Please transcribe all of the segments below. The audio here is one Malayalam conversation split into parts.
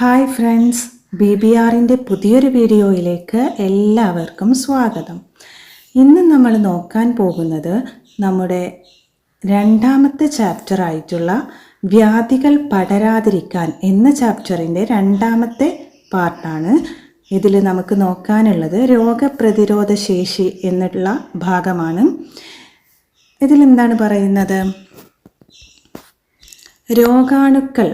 ഹായ് ഫ്രണ്ട്സ് ബി ബി ആറിന്റെ പുതിയൊരു വീഡിയോയിലേക്ക് എല്ലാവർക്കും സ്വാഗതം. ഇന്ന് നമ്മൾ നോക്കാൻ പോകുന്നത് നമ്മുടെ രണ്ടാമത്തെ ചാപ്റ്റർ ആയിട്ടുള്ള വ്യാധികൾ പടരാതിരിക്കാൻ എന്ന ചാപ്റ്ററിന്റെ രണ്ടാമത്തെ പാർട്ടാണ് ഇതിൽ നമുക്ക് നോക്കാനുള്ളത് രോഗപ്രതിരോധ ശേഷി എന്നുള്ള ഭാഗമാണ്. ഇതിലെന്താണ് പറയുന്നത്? രോഗാണുക്കൾ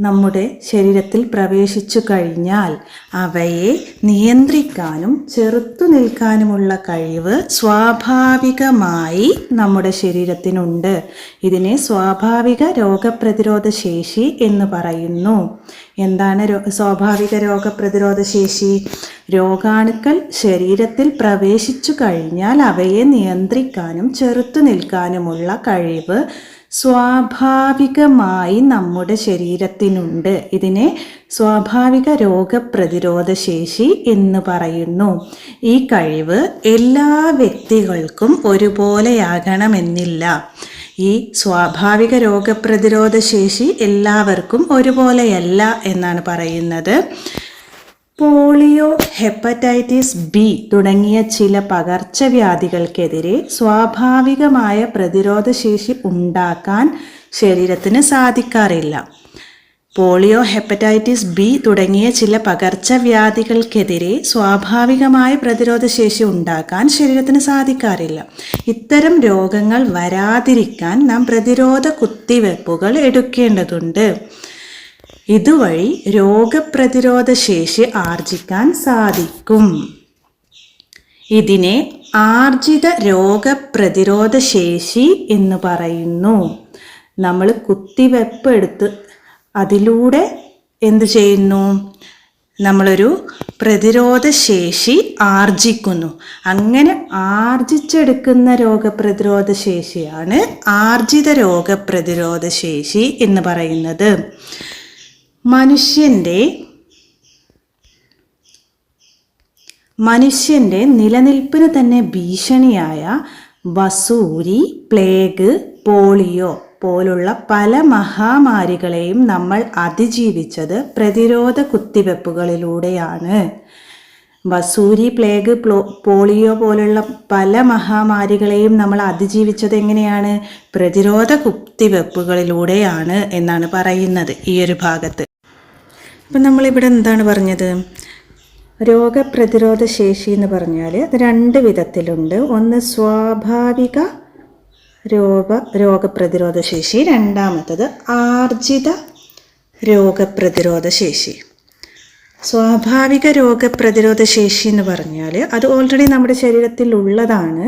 നമ്മുടെ ശരീരത്തിൽ പ്രവേശിച്ചു കഴിഞ്ഞാൽ അവയെ നിയന്ത്രിക്കാനും ചെറുത്തു നിൽക്കാനുമുള്ള കഴിവ് സ്വാഭാവികമായി നമ്മുടെ ശരീരത്തിനുണ്ട്. ഇതിനെ സ്വാഭാവിക രോഗപ്രതിരോധ ശേഷി എന്ന് പറയുന്നു. എന്താണ് സ്വാഭാവിക രോഗപ്രതിരോധ ശേഷി? രോഗാണുക്കൾ ശരീരത്തിൽ പ്രവേശിച്ചു കഴിഞ്ഞാൽ അവയെ നിയന്ത്രിക്കാനും ചെറുത്തു നിൽക്കാനുമുള്ള കഴിവ് സ്വാഭാവികമായി നമ്മുടെ ശരീരത്തിനുണ്ട്. ഇതിനെ സ്വാഭാവിക രോഗപ്രതിരോധ ശേഷി എന്ന് പറയുന്നു. ഈ കഴിവ് എല്ലാ വ്യക്തികൾക്കും ഒരുപോലെയാകണമെന്നില്ല. ഈ സ്വാഭാവിക രോഗപ്രതിരോധ ശേഷി എല്ലാവർക്കും ഒരുപോലെയല്ല എന്നാണ് പറയുന്നത്. പോളിയോ ഹെപ്പറ്റൈറ്റിസ് ബി തുടങ്ങിയ ചില പകർച്ചവ്യാധികൾക്കെതിരെ സ്വാഭാവികമായ പ്രതിരോധശേഷി ഉണ്ടാക്കാൻ ശരീരത്തിന് സാധിക്കാറില്ല. പോളിയോ ഹെപ്പറ്റൈറ്റിസ് ബി തുടങ്ങിയ ചില പകർച്ചവ്യാധികൾക്കെതിരെ സ്വാഭാവികമായ പ്രതിരോധശേഷി ഉണ്ടാക്കാൻ ശരീരത്തിന് സാധിക്കാറില്ല. ഇത്തരം രോഗങ്ങൾ വരാതിരിക്കാൻ നാം പ്രതിരോധ കുത്തിവെപ്പുകൾ എടുക്കേണ്ടതുണ്ട്. ഇതുവഴി രോഗപ്രതിരോധ ശേഷി ആർജിക്കാൻ സാധിക്കും. ഇതിനെ ആർജിത രോഗപ്രതിരോധ ശേഷി എന്ന് പറയുന്നു. നമ്മൾ കുത്തിവെപ്പ് എടുത്ത് അതിലൂടെ എന്ത് ചെയ്യുന്നു? നമ്മളൊരു പ്രതിരോധ ശേഷി ആർജിക്കുന്നു. അങ്ങനെ ആർജിച്ചെടുക്കുന്ന രോഗപ്രതിരോധ ശേഷിയാണ് ആർജിത രോഗപ്രതിരോധ ശേഷി എന്ന് പറയുന്നത്. മനുഷ്യന്റെ മനുഷ്യന്റെ നിലനിൽപ്പിന് തന്നെ ഭീഷണിയായ വസൂരി പ്ലേഗ് പോളിയോ പോലുള്ള പല മഹാമാരികളെയും നമ്മൾ അതിജീവിച്ചത് പ്രതിരോധ കുത്തിവെപ്പുകളിലൂടെയാണ്. വസൂരി പ്ലേഗ് പോളിയോ പോലുള്ള പല മഹാമാരികളെയും നമ്മൾ അതിജീവിച്ചത് എങ്ങനെയാണ്? പ്രതിരോധ കുത്തിവെപ്പുകളിലൂടെയാണ് എന്നാണ് പറയുന്നത് ഈ ഒരു ഭാഗത്ത്. അപ്പം നമ്മളിവിടെ എന്താണ് പറഞ്ഞത്? രോഗപ്രതിരോധ ശേഷി എന്ന് പറഞ്ഞാൽ അത് രണ്ട് വിധത്തിലുണ്ട്. ഒന്ന് സ്വാഭാവിക രോഗ രോഗപ്രതിരോധ ശേഷി. രണ്ടാമത്തത് ആർജിത രോഗപ്രതിരോധ ശേഷി. സ്വാഭാവിക രോഗപ്രതിരോധ ശേഷി എന്ന് പറഞ്ഞാൽ അത് ഓൾറെഡി നമ്മുടെ ശരീരത്തിൽ ഉള്ളതാണ്.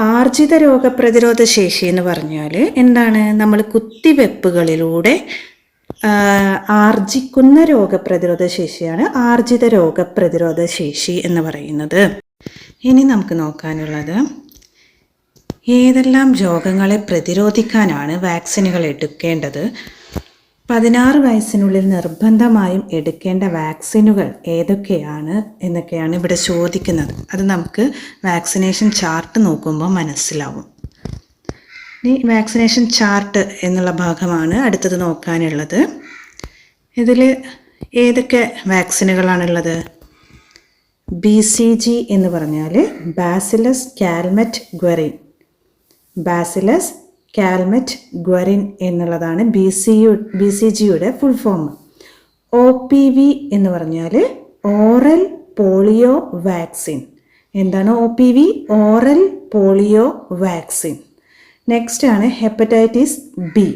ആർജിത രോഗപ്രതിരോധ ശേഷി എന്ന് പറഞ്ഞാൽ എന്താണ്? നമ്മൾ കുത്തിവെപ്പുകളിലൂടെ ആർജിക്കുന്ന രോഗപ്രതിരോധ ശേഷിയാണ് ആർജിത രോഗപ്രതിരോധ ശേഷി എന്ന് പറയുന്നത്. ഇനി നമുക്ക് നോക്കാനുള്ളത് ഏതെല്ലാം രോഗങ്ങളെ പ്രതിരോധിക്കാനാണ് വാക്സിനുകൾ എടുക്കേണ്ടത്? പതിനാറ് വയസ്സിനുള്ളിൽ നിർബന്ധമായും എടുക്കേണ്ട വാക്സിനുകൾ ഏതൊക്കെയാണ് എന്നൊക്കെയാണ് ഇവിടെ ചോദിക്കുന്നത്. അത് നമുക്ക് വാക്സിനേഷൻ ചാർട്ട് നോക്കുമ്പോൾ മനസ്സിലാവും. ഇനി വാക്സിനേഷൻ ചാർട്ട് എന്നുള്ള ഭാഗമാണ് അടുത്തത് നോക്കാനുള്ളത്. ഇതിൽ ഏതൊക്കെ വാക്സിനുകളാണുള്ളത് ബി സി ജി എന്ന് പറഞ്ഞാൽ bacillus Calmette Guerin bacillus Calmette Guerin എന്നുള്ളതാണ് B C U B C ജിയുടെ full form O P V എന്ന് പറഞ്ഞാൽ ഓറൽ പോളിയോ വാക്സിൻ എന്താണ് O P V oral polio vaccine next ആണ് ഹെപ്പറ്റൈറ്റിസ് ബി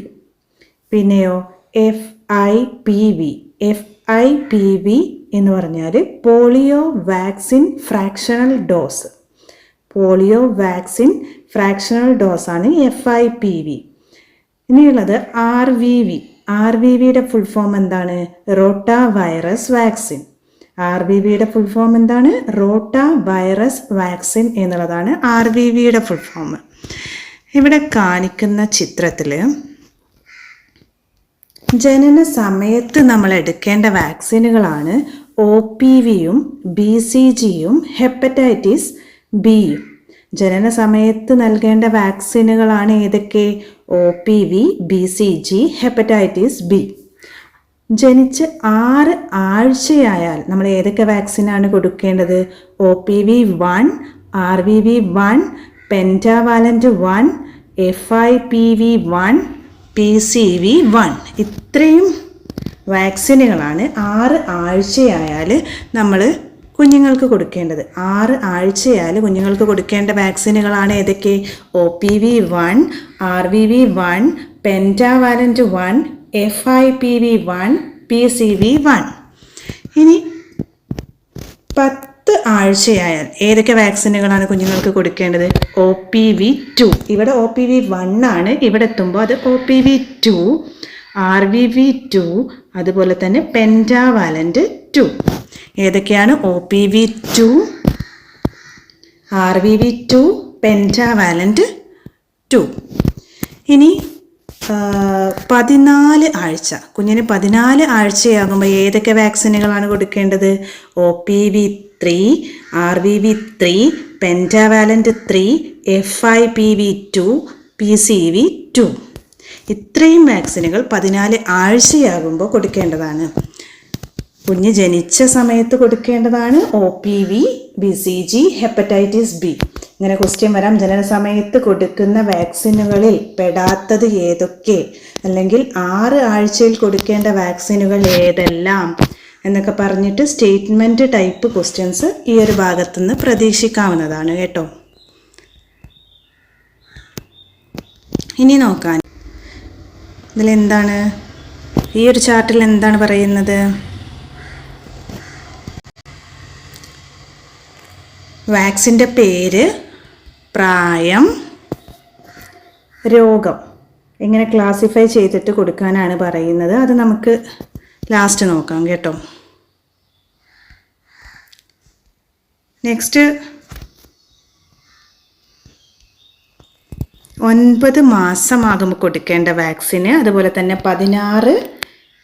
പിന്നെയോ F I P V F I P V എന്ന് പറഞ്ഞാൽ polio vaccine fractional dose. Polio vaccine fractional ഡോസാണ് F I P V ഇനിയുള്ളത് R V V R V വിയുടെ ഫുൾ ഫോം എന്താണ്? Rota virus vaccine R V വിയുടെ ഫുൾ ഫോം എന്താണ്? റോട്ട വൈറസ് വാക്സിൻ എന്നുള്ളതാണ് ആർ വി വിയുടെ ഫുൾ ഫോം ഇവിടെ കാണിക്കുന്ന ചിത്രത്തിൽ ജനന സമയത്ത് നമ്മൾ എടുക്കേണ്ട വാക്സിനുകളാണ് ഒ പി വിയും ബി സി ജിയും ഹെപ്പറ്റൈറ്റിസ് ബിയും. ജനന സമയത്ത് നൽകേണ്ട വാക്സിനുകളാണ് ഏതൊക്കെ? O P V B C G hepatitis B. ജനിച്ച് ആറ് ആഴ്ചയായാൽ നമ്മൾ ഏതൊക്കെ വാക്സിനാണ് കൊടുക്കേണ്ടത്? O P V one R V V one pentavalent one F I P V one P C V one ഇത്രയും വാക്സിനുകളാണ് ആറ് ആഴ്ചയായാൽ നമ്മൾ കുഞ്ഞുങ്ങൾക്ക് കൊടുക്കേണ്ടത്. ആറ് ആഴ്ചയാൽ കുഞ്ഞുങ്ങൾക്ക് കൊടുക്കേണ്ട വാക്സിനുകളാണ് ഏതൊക്കെ? O P V one R V V one pentavalent one F I P V one P C V one ഇനി പത്ത് ആഴ്ചയായാൽ ഏതൊക്കെ വാക്സിനുകളാണ് കുഞ്ഞുങ്ങൾക്ക് കൊടുക്കേണ്ടത്? O P V two. ഇവിടെ ഒ പി വി വൺ ആണ്. ഇവിടെ എത്തുമ്പോൾ അത് O P V two R V V two അതുപോലെ തന്നെ പെന്റാവാലന്റ് ടു. ഏതൊക്കെയാണ്? O P V two R V V two pentavalent two. ഇനി പതിനാല് ആഴ്ച. കുഞ്ഞിന് പതിനാല് ആഴ്ചയാകുമ്പോൾ ഏതൊക്കെ വാക്സിനുകളാണ് കൊടുക്കേണ്ടത്? O P V three R V V three pentavalent three F I P V two P C V two ഇത്രയും വാക്സിനുകൾ പതിനാല് ആഴ്ചയാകുമ്പോൾ കൊടുക്കേണ്ടതാണ്. കുഞ്ഞ് ജനിച്ച സമയത്ത് കൊടുക്കേണ്ടതാണ് O P V B C G hepatitis B ഇങ്ങനെ ക്വസ്റ്റ്യൻ വരാം. ജനന സമയത്ത് കൊടുക്കുന്ന വാക്സിനുകളിൽ പെടാത്തത് ഏതൊക്കെ? അല്ലെങ്കിൽ ആറ് ആഴ്ചയിൽ കൊടുക്കേണ്ട വാക്സിനുകൾ ഏതെല്ലാം? എന്നൊക്കെ പറഞ്ഞിട്ട് സ്റ്റേറ്റ്മെന്റ് ടൈപ്പ് ക്വസ്റ്റ്യൻസ് ഈ ഒരു ഭാഗത്തുനിന്ന് പ്രതീക്ഷിക്കാവുന്നതാണ് കേട്ടോ. ഇനി നോക്കാൻ ഇതിലെന്താണ് ഈ ഒരു ചാർട്ടിൽ എന്താണ് പറയുന്നത്? വാക്സിന്റെ പേര് പ്രായം രോഗം എങ്ങനെ ക്ലാസിഫൈ ചെയ്തിട്ട് കൊടുക്കാനാണ് പറയുന്നത്. അത് നമുക്ക് ലാസ്റ്റ് നോക്കാം കേട്ടോ. നെക്സ്റ്റ് ഒൻപത് മാസമാകുമ്പോൾ കൊടുക്കേണ്ട വാക്സിന് അതുപോലെ തന്നെ പതിനാറ്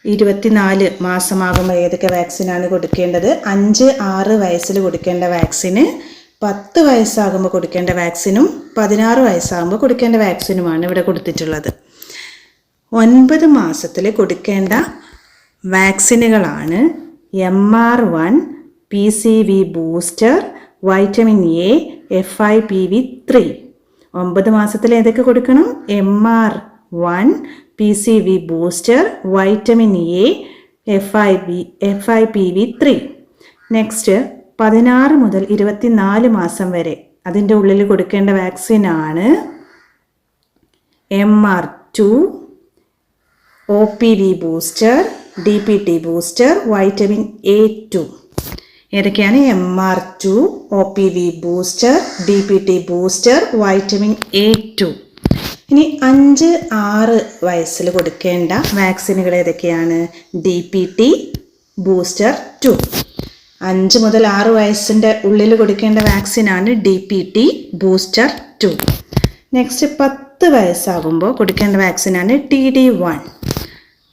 ഇരുപത്തിനാല് മാസമാകുമ്പോൾ ഏതൊക്കെ വാക്സിനാണ് കൊടുക്കേണ്ടത്? അഞ്ച് ആറ് വയസ്സിൽ കൊടുക്കേണ്ട വാക്സിന് പത്ത് വയസ്സാകുമ്പോൾ കൊടുക്കേണ്ട വാക്സിനും പതിനാറ് വയസ്സാകുമ്പോൾ കൊടുക്കേണ്ട വാക്സിനുമാണ് ഇവിടെ കൊടുത്തിട്ടുള്ളത്. ഒൻപത് മാസത്തിൽ കൊടുക്കേണ്ട വാക്സിനുകളാണ് M R one P C V booster vitamin A F I P V three. ഒമ്പത് മാസത്തിൽ ഏതൊക്കെ കൊടുക്കണം? M R one P C V booster vitamin A F I B F I P V three. Next പതിനാറ് മുതൽ ഇരുപത്തിനാല് മാസം വരെ അതിന്റെ ഉള്ളിൽ കൊടുക്കേണ്ട വാക്സിനാണ് M R two O P V booster D P T booster vitamin A two ഏതൊക്കെയാണ് M R two O P V booster D P T booster vitamin A two ഇനി അഞ്ച് ആറ് വയസ്സിൽ കൊടുക്കേണ്ട വാക്സിനുകൾ ഏതൊക്കെയാണ്? D P T booster two അഞ്ച് മുതൽ ആറ് വയസ്സിന്റെ ഉള്ളിൽ കൊടുക്കേണ്ട വാക്സിനാണ് D P T booster two next പത്ത് വയസ്സാകുമ്പോൾ കൊടുക്കേണ്ട വാക്സിനാണ് ടി ഡി വൺ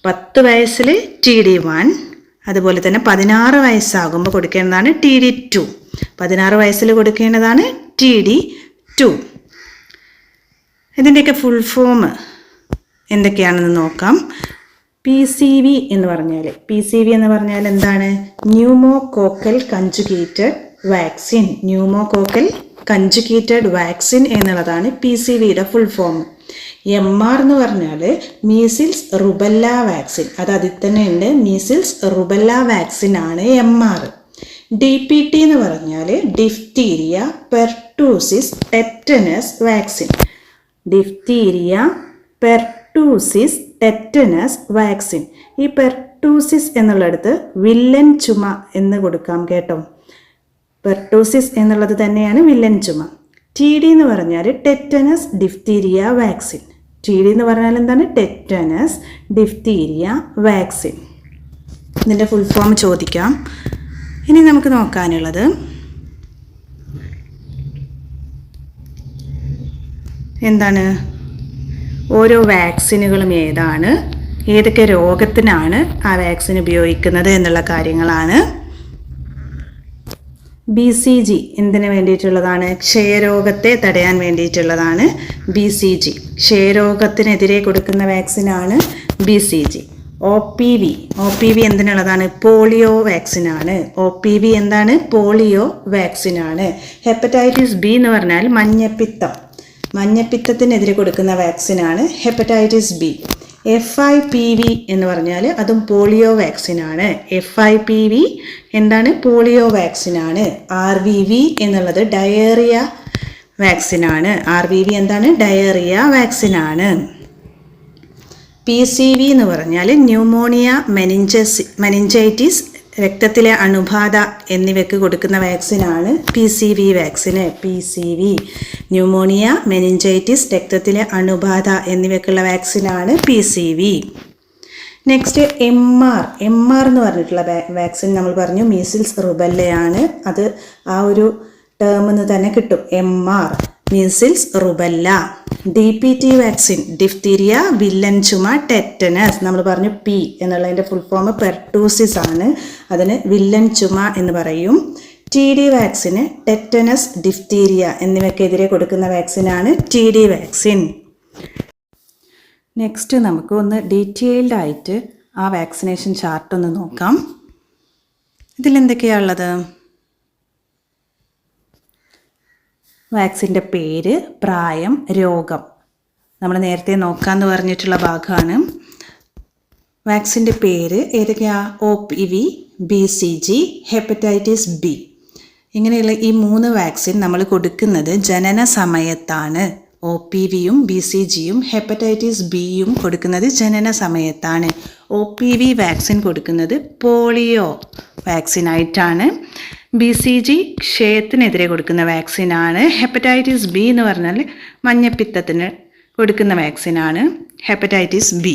പത്ത് വയസ്സിൽ ടി ഡി വൺ അതുപോലെ തന്നെ പതിനാറ് വയസ്സാകുമ്പോൾ കൊടുക്കേണ്ടതാണ് ടി ഡി ടു പതിനാറ് വയസ്സിൽ കൊടുക്കേണ്ടതാണ് ടി ഡി ടു ഇതിന്റെയൊക്കെ ഫുൾ ഫോം എന്തൊക്കെയാണെന്ന് നോക്കാം. പി സി വി എന്ന് പറഞ്ഞാൽ പി സി വി എന്ന് പറഞ്ഞാൽ എന്താണ്? Pneumococcal conjugated vaccine pneumococcal conjugated vaccine എന്നുള്ളതാണ് പി സി വിയുടെ ഫുൾ ഫോം എം ആർ എന്ന് പറഞ്ഞാൽ മീസിൽസ് റുബല്ല വാക്സിൻ അത് അതിൽ തന്നെ ഉണ്ട്. മീസിൽസ് റുബല്ല വാക്സിൻ ആണ് M R D P T എന്ന് പറഞ്ഞാൽ diphtheria pertussis tetanus vaccine diphtheria pertussis tetanus vaccine. ഈ പെർട്ടൂസിസ് എന്നുള്ളിടത്ത് വില്ലൻ ചുമ എന്ന് കൊടുക്കാം കേട്ടോ. പെർട്ടൂസിസ് എന്നുള്ളത് തന്നെയാണ് വില്ലൻ ചുമ. ടി ഡി എന്ന് പറഞ്ഞാൽ tetanus diphtheria vaccine. T D എന്ന് പറഞ്ഞാൽ എന്താണ്? Tetanus diphtheria vaccine. ഇതിന്റെ ഫുൾ ഫോം ചോദിക്കാം. ഇനി നമുക്ക് നോക്കാനുള്ളത് എന്താണ്? ഓരോ വാക്സിനുകളും ഏതാണ്? ഏതൊക്കെ രോഗത്തിനാണ് ആ വാക്സിൻ ഉപയോഗിക്കുന്നത് എന്നുള്ള കാര്യങ്ങളാണ്. ബി സി ജി എന്തിനു വേണ്ടിയിട്ടുള്ളതാണ്? ക്ഷയരോഗത്തെ തടയാൻ വേണ്ടിയിട്ടുള്ളതാണ് ബി സി ജി ക്ഷയരോഗത്തിനെതിരെ കൊടുക്കുന്ന വാക്സിനാണ് B C G O P V O P V എന്തിനുള്ളതാണ്? Polio വാക്സിനാണ്. ഒ പി വി എന്താണ്? പോളിയോ വാക്സിനാണ്. ഹെപ്പറ്റൈറ്റിസ് ബി എന്ന് പറഞ്ഞാൽ മഞ്ഞപ്പിത്തം. മഞ്ഞപ്പിത്തത്തിനെതിരെ കൊടുക്കുന്ന വാക്സിനാണ് hepatitis B. F I P V എന്ന് പറഞ്ഞാൽ അതും പോളിയോ വാക്സിനാണ്. എഫ് ഐ പി വി എന്താണ്? പോളിയോ വാക്സിനാണ്. ആർ വി വി എന്നുള്ളത് ഡയേറിയ വാക്സിനാണ്. ആർ വി വി എന്താണ്? ഡയേറിയ വാക്സിനാണ്. പി സി വി എന്ന് പറഞ്ഞാൽ ന്യൂമോണിയ മെനിഞ്ചസ് മെനിഞ്ചൈറ്റിസ് രക്തത്തിലെ അണുബാധ എന്നിവയ്ക്ക് കൊടുക്കുന്ന വാക്സിനാണ് പി സി വി വാക്സിന് P C V pneumonia meningitis രക്തത്തിലെ അണുബാധ എന്നിവയ്ക്കുള്ള വാക്സിനാണ് P C V next M R M R എന്ന് പറഞ്ഞിട്ടുള്ള വാക്സിൻ നമ്മൾ പറഞ്ഞു. മീസിൽസ് റുബല്ലയാണ് അത് ആ ഒരു ടേമിൽ നിന്ന് തന്നെ കിട്ടും. M R measles rubella D P T vaccine diphtheria villain ചുമ ടെറ്റനസ് നമ്മൾ പറഞ്ഞു പി എന്നുള്ളതിന്റെ ഫുൾ ഫോം പെർട്ടൂസിസ് ആണ്. അതിന് വില്ലൻ ചുമ എന്ന് പറയും. ടി ഡി വാക്സിന് ടെറ്റനസ് ഡിഫ്തീരിയ എന്നിവയ്ക്കെതിരെ കൊടുക്കുന്ന വാക്സിനാണ് ടി ഡി വാക്സിൻ നെക്സ്റ്റ് നമുക്ക് ഒന്ന് ഡീറ്റെയിൽഡ് ആയിട്ട് ആ വാക്സിനേഷൻ ചാർട്ട് ഒന്ന് നോക്കാം. ഇതിലെന്തൊക്കെയാണ് വാക്സിന്റെ പേര് പ്രായം രോഗം. നമ്മൾ നേരത്തെ നോക്കാമെന്ന് പറഞ്ഞിട്ടുള്ള ഭാഗമാണ്. വാക്സിന്റെ പേര് ഏതൊക്കെയാ? O P V B C G hepatitis B ഇങ്ങനെയുള്ള ഈ മൂന്ന് വാക്സിൻ നമ്മൾ കൊടുക്കുന്നത് ജനന സമയത്താണ്. ഒ പി വിയും ബി സി ജിയും ഹെപ്പറ്റൈറ്റിസ് ബിയും കൊടുക്കുന്നത് ജനന സമയത്താണ്. ഒ പി വി വാക്സിൻ കൊടുക്കുന്നത് പോളിയോ വാക്സിനായിട്ടാണ്. ബി സി ജി ക്ഷയത്തിനെതിരെ കൊടുക്കുന്ന വാക്സിനാണ് ഹെപ്പറ്റൈറ്റിസ് ബി എന്ന് പറഞ്ഞാൽ മഞ്ഞപ്പിത്തത്തിന് കൊടുക്കുന്ന വാക്സിനാണ് ഹെപ്പറ്റൈറ്റിസ് ബി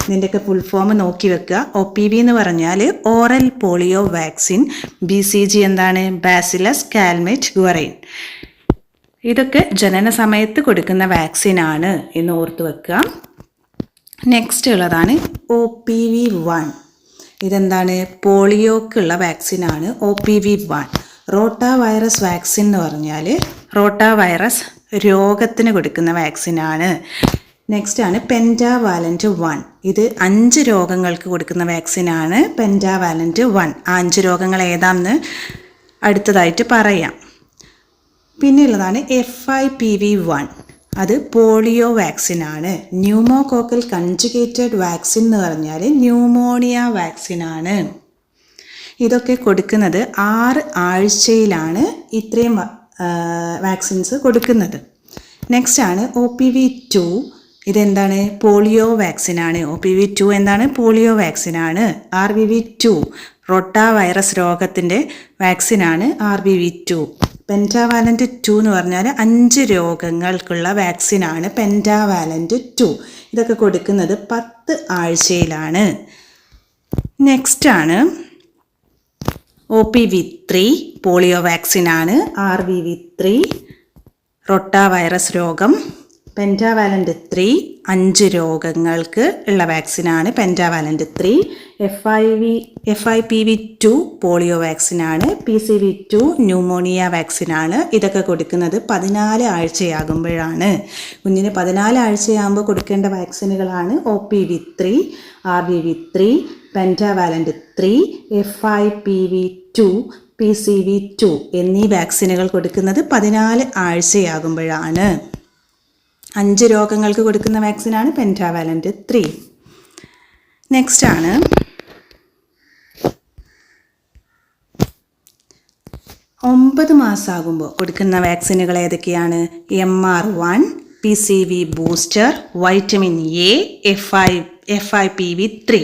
ഇതിന്റെയൊക്കെ ഫുൾ ഫോം നോക്കി വെക്കുക. ഒ പി വി എന്ന് പറഞ്ഞാൽ oral polio vaccine. B C G എന്താണ്? ബാസിലസ് കാൽമെറ്റ് ഗുവറൈൻ ഇതൊക്കെ ജനന സമയത്ത് കൊടുക്കുന്ന വാക്സിനാണ് എന്ന് ഓർത്ത് വെക്കുക. നെക്സ്റ്റ് ഉള്ളതാണ് ഒ പി വി വൺ ഇതെന്താണ്? പോളിയോക്കുള്ള വാക്സിനാണ് O P V one. Rota virus vaccine എന്ന് പറഞ്ഞാൽ റോട്ട വൈറസ് രോഗത്തിന് കൊടുക്കുന്ന വാക്സിനാണ്. നെക്സ്റ്റ് ആണ് പെന്റാവാലന്റ് വൺ. ഇത് അഞ്ച് രോഗങ്ങൾക്ക് കൊടുക്കുന്ന വാക്സിനാണ് പെന്റാവാലന്റ് വൺ. ആ അഞ്ച് രോഗങ്ങൾ ഏതാണെന്ന് അടുത്തതായിട്ട് പറയാം. പിന്നെയുള്ളതാണ് F I P V one. അത് പോളിയോ വാക്സിനാണ്. ന്യൂമോകോക്കൽ കൺജുഗേറ്റഡ് വാക്സിൻ എന്ന് പറഞ്ഞാൽ ന്യൂമോണിയ വാക്സിനാണ്. ഇതൊക്കെ കൊടുക്കുന്നത് ആറ് ആഴ്ചയിലാണ് ഇത്രയും വാക്സിൻസ് കൊടുക്കുന്നത്. നെക്സ്റ്റ് ആണ് ഒ പി വി ടു. ഇതെന്താണ്? പോളിയോ വാക്സിനാണ്. ഒ പി വി ടു എന്താണ്? പോളിയോ വാക്സിനാണ്. R V V two. Rota virus രോഗത്തിന്റെ വാക്സിനാണ് R V V two. Pentavalent two എന്ന് പറഞ്ഞാൽ അഞ്ച് രോഗങ്ങൾക്കുള്ള വാക്സിനാണ് പെന്റാവാലന്റ് ടു ഇതൊക്കെ കൊടുക്കുന്നത് പത്ത് ആഴ്ചയിലാണ്. നെക്സ്റ്റ് ആണ് O P V three polio വാക്സിനാണ് R V V three rota virus രോഗം. പെന്റാവാലന്റ് ത്രീ അഞ്ച് രോഗങ്ങൾക്ക് ഉള്ള വാക്സിനാണ് pentavalent three F I V F I P V two polio വാക്സിനാണ് P C V two pneumonia വാക്സിനാണ് ഇതൊക്കെ കൊടുക്കുന്നത് പതിനാല് ആഴ്ചയാകുമ്പോഴാണ്. കുഞ്ഞിന് പതിനാല് ആഴ്ചയാകുമ്പോൾ കൊടുക്കേണ്ട വാക്സിനുകളാണ് O P V three R V V three pentavalent three F I P V two P C V two എന്നീ വാക്സിനുകൾ കൊടുക്കുന്നത് പതിനാല് ആഴ്ചയാകുമ്പോഴാണ്. അഞ്ച് രോഗങ്ങൾക്ക് കൊടുക്കുന്ന വാക്സിനാണ് പെന്റാവാലന്റ് ത്രീ. നെക്സ്റ്റ് ആണ്. ഒമ്പത് മാസമാകുമ്പോൾ കൊടുക്കുന്ന വാക്സിനുകൾ ഏതൊക്കെയാണ്? M R one P C V booster vitamin A F I F I P V three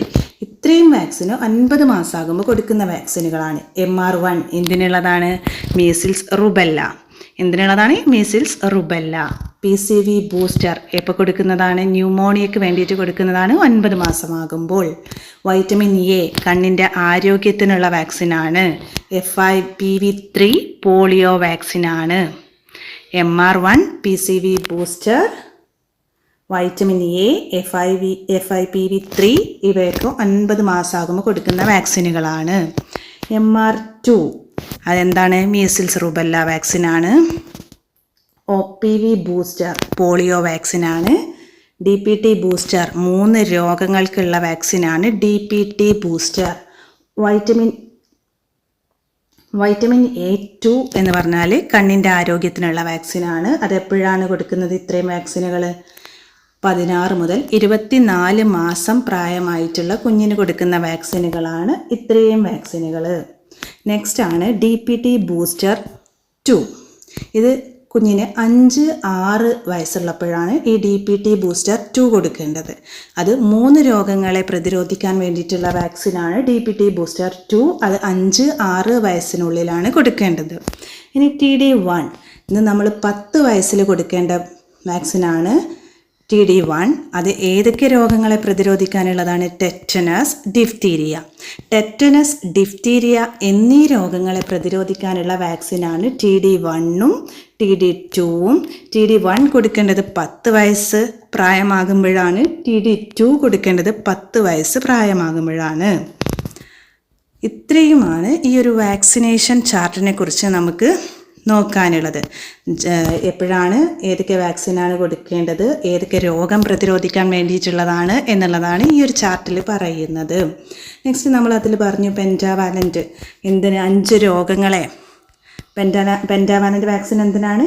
ഇത്രയും വാക്സിന് ഒൻപത് മാസമാകുമ്പോൾ കൊടുക്കുന്ന വാക്സിനുകളാണ് എം ആർ വൺ എന്തിനുള്ളതാണ്? Measles rubella എന്തിനുള്ളതാണ്? Measles rubella P C V booster എപ്പോൾ കൊടുക്കുന്നതാണ്? ന്യൂമോണിയക്ക് വേണ്ടിയിട്ട് കൊടുക്കുന്നതാണ് ഒൻപത് മാസമാകുമ്പോൾ. വൈറ്റമിൻ എ കണ്ണിന്റെ ആരോഗ്യത്തിനുള്ള വാക്സിനാണ് F I P V three polio വാക്സിനാണ് M R one P C V booster vitamin A F I V F I P V three ഇവയൊക്കെ ഒൻപത് മാസമാകുമ്പോൾ കൊടുക്കുന്ന വാക്സിനുകളാണ് എം ആർ ടു അതെന്താണ്? മീസിൽസ് റുബല്ല വാക്സിനാണ് O P V booster polio വാക്സിനാണ് ഡി പി ടി ബൂസ്റ്റർ മൂന്ന് രോഗങ്ങൾക്കുള്ള വാക്സിനാണ് D P T booster vitamin vitamin A two എന്ന് പറഞ്ഞാൽ കണ്ണിന്റെ ആരോഗ്യത്തിനുള്ള വാക്സിനാണ് അതെപ്പോഴാണ് കൊടുക്കുന്നത് ഇത്രയും വാക്സിനുകൾ പതിനാറ് മുതൽ ഇരുപത്തിനാല് മാസം പ്രായമായിട്ടുള്ള കുഞ്ഞിന് കൊടുക്കുന്ന വാക്സിനുകളാണ് ഇത്രയും വാക്സിനുകൾ നെക്സ്റ്റ് ആണ് D P T booster two ഇത് കുഞ്ഞിന് അഞ്ച് ആറ് വയസ്സുള്ളപ്പോഴാണ് ഈ D P T booster two കൊടുക്കേണ്ടത്. അത് മൂന്ന് രോഗങ്ങളെ പ്രതിരോധിക്കാൻ വേണ്ടിയിട്ടുള്ള വാക്സിനാണ് D P T booster two അത് അഞ്ച് ആറ് വയസ്സിനുള്ളിലാണ് കൊടുക്കേണ്ടത്. ഇനി ടി ഡി വൺ ഇത് നമ്മൾ പത്ത് വയസ്സിൽ കൊടുക്കേണ്ട വാക്സിനാണ് ടി ഡി വൺ അത് ഏതൊക്കെ രോഗങ്ങളെ പ്രതിരോധിക്കാനുള്ളതാണ് ടെറ്റനസ് ഡിഫ്തീരിയ ടെറ്റനസ് ഡിഫ്തീരിയ എന്നീ രോഗങ്ങളെ പ്രതിരോധിക്കാനുള്ള വാക്സിനാണ് ടി ഡി വണ്ണും ടി ഡി ടുവും ടി ഡി വൺ കൊടുക്കേണ്ടത് പത്ത് വയസ്സ് പ്രായമാകുമ്പോഴാണ് ടി ഡി ടു കൊടുക്കേണ്ടത് പത്ത് വയസ്സ് പ്രായമാകുമ്പോഴാണ്. ഇത്രയുമാണ് ഈ ഒരു വാക്സിനേഷൻ ചാർട്ടിനെ കുറിച്ച് നമുക്ക് നോക്കാനുള്ളത്. എപ്പോഴാണ് ഏതൊക്കെ വാക്സിനാണ് കൊടുക്കേണ്ടത് ഏതൊക്കെ രോഗം പ്രതിരോധിക്കാൻ വേണ്ടിയിട്ടുള്ളതാണ് എന്നുള്ളതാണ് ഈ ഒരു ചാർട്ടിൽ പറയുന്നത്. നെക്സ്റ്റ് നമ്മൾ അതിൽ പറഞ്ഞു പെന്റാവാലന്റ് എന്തിന്? അഞ്ച് രോഗങ്ങളെ. പെന്റാന പെന്റാവാലന്റ് വാക്സിൻ എന്തിനാണ്?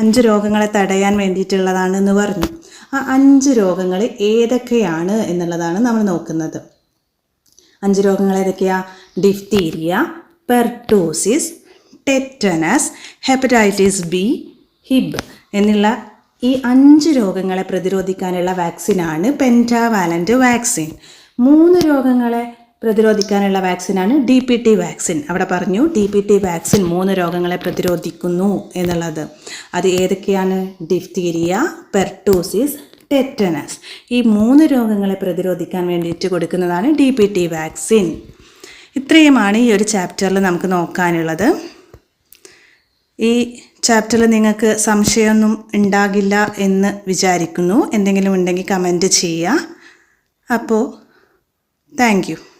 അഞ്ച് രോഗങ്ങളെ തടയാൻ വേണ്ടിയിട്ടുള്ളതാണ് എന്ന് പറഞ്ഞു. ആ അഞ്ച് രോഗങ്ങൾ ഏതൊക്കെയാണ് എന്നുള്ളതാണ് നമ്മൾ നോക്കുന്നത്. അഞ്ച് രോഗങ്ങൾ ഏതൊക്കെയാണ് diphtheria pertussis tetanus hepatitis B Hib എന്നുള്ള ഈ അഞ്ച് രോഗങ്ങളെ പ്രതിരോധിക്കാനുള്ള വാക്സിനാണ് പെന്റാവാലന്റ് വാക്സിൻ. മൂന്ന് രോഗങ്ങളെ പ്രതിരോധിക്കാനുള്ള വാക്സിനാണ് ഡി പി ടി വാക്സിൻ. അവിടെ പറഞ്ഞു ഡി പി ടി വാക്സിൻ മൂന്ന് രോഗങ്ങളെ പ്രതിരോധിക്കുന്നു എന്നുള്ളത്. അത് ഏതൊക്കെയാണ്? Diphtheria pertussis tetanus. ഈ മൂന്ന് രോഗങ്ങളെ പ്രതിരോധിക്കാൻ വേണ്ടിയിട്ട് കൊടുക്കുന്നതാണ് ഡി പി ടി വാക്സിൻ. ഇത്രയുമാണ് ഈ ഒരു ചാപ്റ്ററിൽ നമുക്ക് നോക്കാനുള്ളത്. ഈ ചാപ്റ്ററിൽ നിങ്ങൾക്ക് സംശയമൊന്നും ഉണ്ടാകില്ല എന്ന് വിചാരിക്കുന്നു. എന്തെങ്കിലും ഉണ്ടെങ്കിൽ കമന്റ് ചെയ്യുക. അപ്പോൾ താങ്ക്